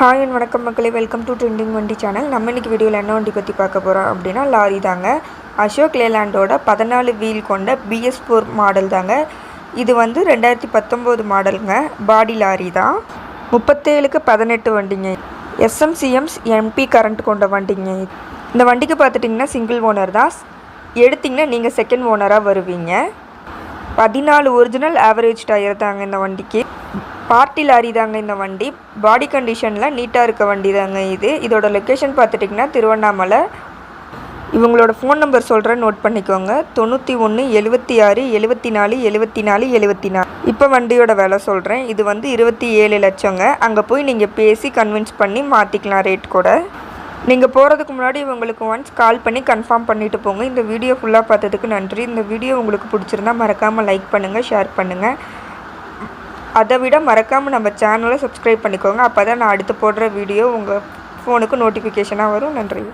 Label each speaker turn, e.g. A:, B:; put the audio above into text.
A: Hi and வணக்கம் மக்களே. Welcome to trending வண்டி சேனல் நம்ம இன்றைக்கி வீடியோவில் என்ன வண்டி பற்றி பார்க்க போகிறோம் அப்படின்னா லாரி தாங்க. அசோக் லேலாண்டோட பதினாலு வீல் கொண்ட பிஎஸ் ஃபோர் மாடல் தாங்க. இது வந்து ரெண்டாயிரத்தி பத்தொம்போது மாடலுங்க பாடி லாரி தான். முப்பத்தேழுக்கு பதினெட்டு வண்டிங்க. எஸ்எம்சிஎம்ஸ் எம்பி கரண்ட் கொண்ட வண்டிங்க. இந்த வண்டிக்கு பார்த்துட்டிங்கன்னா சிங்கிள் ஓனர் தான். எடுத்திங்கன்னா நீங்கள் செகண்ட் ஓனராக வருவீங்க. பதினாலு ஒரிஜினல் ஆவரேஜ் டயர் தாங்க இந்த வண்டிக்கு. பார்ட்டி லாரி தாங்க இந்த வண்டி. பாடி கண்டிஷனில் நீட்டாக இருக்க வண்டி தாங்க இது. இதோட லொக்கேஷன் பார்த்துட்டிங்கன்னா திருவண்ணாமலை. இவங்களோட ஃபோன் நம்பர் சொல்கிறேன் நோட் பண்ணிக்கோங்க. தொண்ணூற்றி ஒன்று எழுபத்தி ஆறு எழுபத்தி நாலு எழுபத்தி நாலு எழுபத்தி நாலு. இப்போ வண்டியோட விலை சொல்கிறேன் இது வந்து இருபத்தி ஏழு லட்சங்க. அங்கே போய் நீங்கள் பேசி கன்வின்ஸ் பண்ணி மாற்றிக்கலாம் ரேட் கூட. நீங்கள் போகிறதுக்கு முன்னாடி உங்களுக்கு ஒன்ஸ் கால் பண்ணி கன்ஃபார்ம் பண்ணிவிட்டு போங்க. இந்த வீடியோ ஃபுல்லாக பார்த்ததுக்கு நன்றி. இந்த வீடியோ உங்களுக்கு பிடிச்சிருந்தா மறக்காமல் லைக் பண்ணுங்கள் ஷேர் பண்ணுங்கள் அதை விட மறக்காமல் நம்ம சேனலை சப்ஸ்கிரைப் பண்ணிக்கோங்க. அப்போ தான் நான் அடுத்து போடுற வீடியோ உங்கள் ஃபோனுக்கு நோட்டிஃபிகேஷனாக வரும். நன்றி.